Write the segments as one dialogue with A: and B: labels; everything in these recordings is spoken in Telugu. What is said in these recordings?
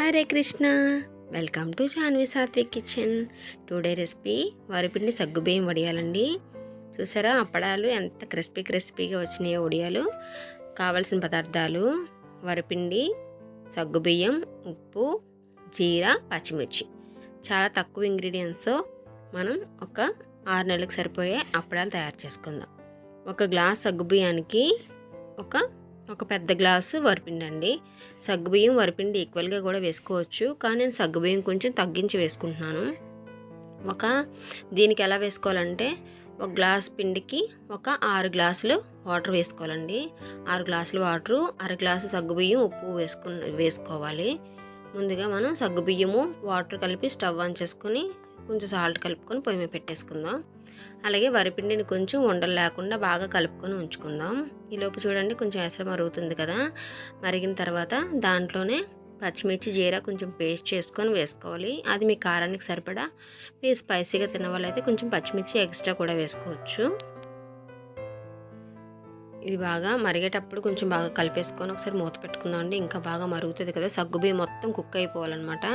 A: Hare Krishna. Welcome to Janvi Satvik kitchen. Today recipe వరిపిండి సగ్గుబియ్యం వడియాలండి. చూసారా అప్పడాలు ఎంత క్రిస్పీ క్రిస్పీగా వచ్చినాయో వడియాలు. కావలసిన పదార్థాలు వరిపిండి సగ్గుబియ్యం ఉప్పు జీరా పచ్చిమిర్చి. చాలా తక్కువ ఇంగ్రీడియంట్స్తో మనం ఒక ఆరు నెలలకు సరిపోయే అప్పడాలు తయారు చేసుకుందాం. ఒక గ్లాస్ సగ్గుబియ్యానికి ఒక ఒక పెద్ద గ్లాసు వరిపిండి అండి. సగ్గుబియ్యం వరిపిండి ఈక్వల్గా కూడా వేసుకోవచ్చు. కానీ నేను సగ్గుబియ్యం కొంచెం తగ్గించి వేసుకుంటున్నాను. ఒక దీనికి ఎలా వేసుకోవాలంటే ఒక గ్లాస్ పిండికి ఒక ఆరు గ్లాసులు వాటర్ వేసుకోవాలండి. ఆరు గ్లాసులు వాటరు అర గ్లాసు సగ్గుబియ్యం ఉప్పు వేసుకు వేసుకోవాలి. ముందుగా మనం సగ్గుబియ్యము వాటర్ కలిపి స్టవ్ ఆన్ చేసుకుని కొంచెం సాల్ట్ కలుపుకొని పొయ్యి మీద పెట్టేసుకుందాం. అలాగే వరిపిండిని కొంచెం ఉండలు లేకుండా బాగా కలుపుకొని ఉంచుకుందాం. ఈలోపు చూడండి కొంచెం ఎసరు మరుగుతుంది కదా. మరిగిన తర్వాత దాంట్లోనే పచ్చిమిర్చి జీరా కొంచెం పేస్ట్ చేసుకొని వేసుకోవాలి. అది మీ కారానికి సరిపడా. మీరు స్పైసీగా తిన్న కొంచెం పచ్చిమిర్చి ఎక్స్ట్రా కూడా వేసుకోవచ్చు. ఇది బాగా మరిగేటప్పుడు కొంచెం బాగా కలిపేసుకొని ఒకసారి మూత పెట్టుకుందాం అండి. ఇంకా బాగా మరుగుతుంది కదా. సగ్గుబియ్యం మొత్తం కుక్ అయిపోవాలన్నమాట.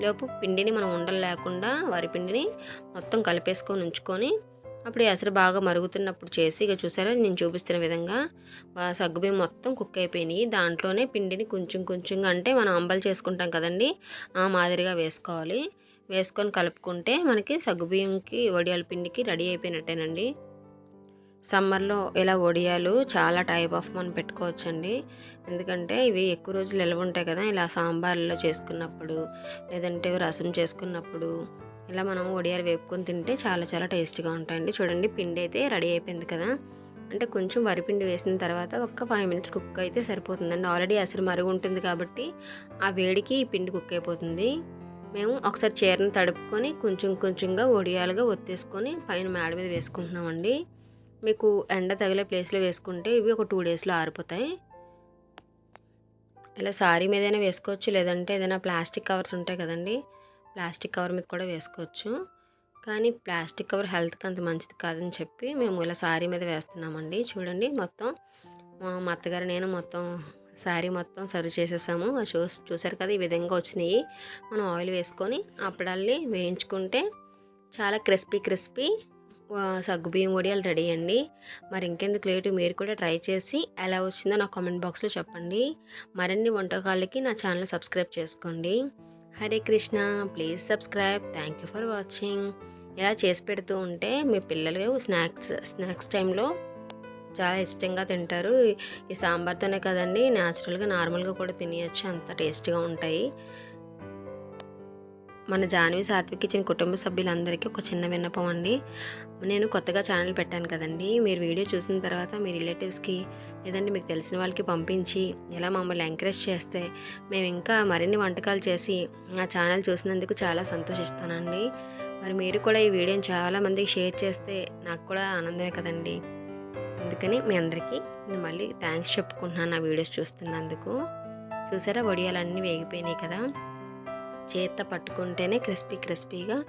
A: లోపు పిండిని మనం ఉండలు లేకుండా వరి పిండిని మొత్తం కలిపేసుకొని ఉంచుకొని అప్పుడు ఎసరు బాగా మరుగుతున్నప్పుడు చేసి ఇక చూసారా? నేను చూపిస్తున్న విధంగా సగ్గుబియ్యం మొత్తం కుక్ అయిపోయినాయి. దాంట్లోనే పిండిని కొంచెం కొంచెంగా అంటే మనం అంబలు చేసుకుంటాం కదండి ఆ మాదిరిగా వేసుకోవాలి. వేసుకొని కలుపుకుంటే మనకి సగ్గుబియ్యంకి వడియాల పిండికి రెడీ అయిపోయినట్టేనండి. సమ్మర్లో ఇలా వడియాలు చాలా టైప్ ఆఫ్ మనం పెట్టుకోవచ్చండి. ఎందుకంటే ఇవి ఎక్కువ రోజులు నిల్వ ఉంటాయి కదా ఇలా సాంబార్లో చేసుకున్నప్పుడు లేదంటే రసం చేసుకున్నప్పుడు ఇలా మనం వడియాలు వేపుకొని తింటే చాలా చాలా టేస్టీగా ఉంటాయండి. చూడండి పిండి అయితే రెడీ అయిపోయింది కదా. అంటే కొంచెం వరిపిండి వేసిన తర్వాత ఒక ఫైవ్ మినిట్స్ కుక్ అయితే సరిపోతుందండి. ఆల్రెడీ అసలు మరుగు ఉంటుంది కాబట్టి ఆ వేడికి ఈ పిండి కుక్ అయిపోతుంది. మేము ఒకసారి చీరను తడుపుకొని కొంచెం కొంచెంగా ఒడియాలుగా ఒత్తేసుకొని పైన మేడ మీద వేసుకుంటున్నామండి. మీకు ఎండ తగిలే ప్లేస్లో వేసుకుంటే ఇవి ఒక టూ డేస్లో ఆరిపోతాయి. ఇలా సారీ మీదైనా వేసుకోవచ్చు లేదంటే ఏదైనా ప్లాస్టిక్ కవర్స్ ఉంటాయి కదండి ప్లాస్టిక్ కవర్ మీద కూడా వేసుకోవచ్చు. కానీ ప్లాస్టిక్ కవర్ హెల్త్కి అంత మంచిది కాదని చెప్పి మేము ఇలా సారీ మీద వేస్తున్నామండి. చూడండి మొత్తం మా అత్తగారు నేను మొత్తం శారీ మొత్తం సర్వ్ చేసేసాము. చూ చూసారు కదా ఈ విధంగా వచ్చినాయి. మనం ఆయిల్ వేసుకొని అప్పడాల్ని వేయించుకుంటే చాలా క్రిస్పీ క్రిస్పీ సగ్గుబియ్యం వడియాలు రెడీ అండి. మరి ఇంకెందుకు లేటు మీరు కూడా ట్రై చేసి ఎలా వచ్చిందో నా కామెంట్ బాక్స్లో చెప్పండి. మరిన్ని వంటకాలకి నా ఛానల్ సబ్స్క్రైబ్ చేసుకోండి. Hare Krishna. Please subscribe. Thank you for watching. ఇలా చేసి పెడుతూ ఉంటే మీ పిల్లలు స్నాక్స్ స్నాక్స్ టైంలో చాలా ఇష్టంగా తింటారు. ఈ సాంబార్తోనే కదండి న్యాచురల్గా నార్మల్గా కూడా తినేయచ్చు. అంత టేస్టీగా ఉంటాయి. మన జాన్వి సాత్విక్ ఇచ్చిన కుటుంబ సభ్యులందరికీ ఒక చిన్న విన్నపం అండి. నేను కొత్తగా ఛానల్ పెట్టాను కదండి. మీరు వీడియో చూసిన తర్వాత మీ రిలేటివ్స్కి లేదంటే మీకు తెలిసిన వాళ్ళకి పంపించి ఇలా మమ్మల్ని ఎంకరేజ్ చేస్తే మేము ఇంకా మరిన్ని వంటకాలు చేసి నా ఛానల్ చూసినందుకు చాలా సంతోషిస్తానండి. మరి మీరు కూడా ఈ వీడియోని చాలామందికి షేర్ చేస్తే నాకు కూడా ఆనందమే కదండి. అందుకని మీ అందరికీ నేను మళ్ళీ థ్యాంక్స్ చెప్పుకుంటున్నాను నా వీడియోస్ చూస్తున్నందుకు. చూసారా? వడియాలన్నీ వేగిపోయినాయి కదా. చేత్త పట్టుకుంటేనే క్రిస్పీ క్రిస్పీగా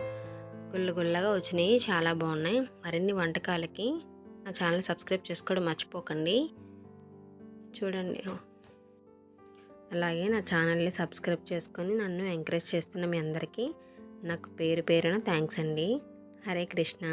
A: గుల్ల గుల్లగా వచ్చినాయి. చాలా బాగున్నాయి. మరిన్ని వంటకాలకి నా ఛానల్ సబ్స్క్రైబ్ చేసుకోవడం మర్చిపోకండి. చూడండి. అలాగే నా ఛానల్ని సబ్స్క్రైబ్ చేసుకొని నన్ను ఎంకరేజ్ చేస్తున్న మీ అందరికీ నాకు పేరు పేరున థ్యాంక్స్ అండి. హరే కృష్ణ.